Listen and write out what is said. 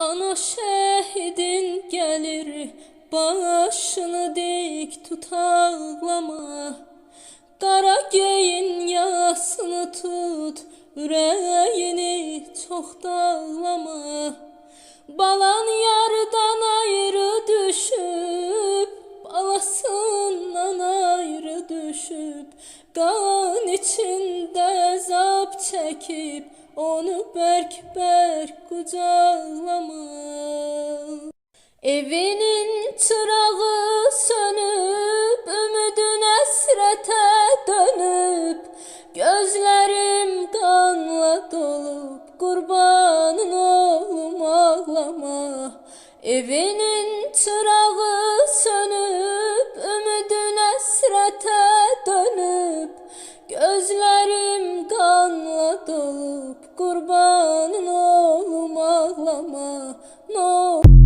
Ana şehidin gelir başını dik tut ağlama. Qara geyin yasını tut ürəyini çox dağlama. Balan yardan düşüb Qan içində zap çəkib onu bərk-bərk qucaqlama Evinin çırağı sönüb, ümidin əsrətə dönüb Gözlərim qanla dolub, qurbanın oğlum ağlama. Evinin çırağı sönüb, ümidin əsrətə dönüb Gözlərim qanla dolub, qurbanın oğlum ağlama, olur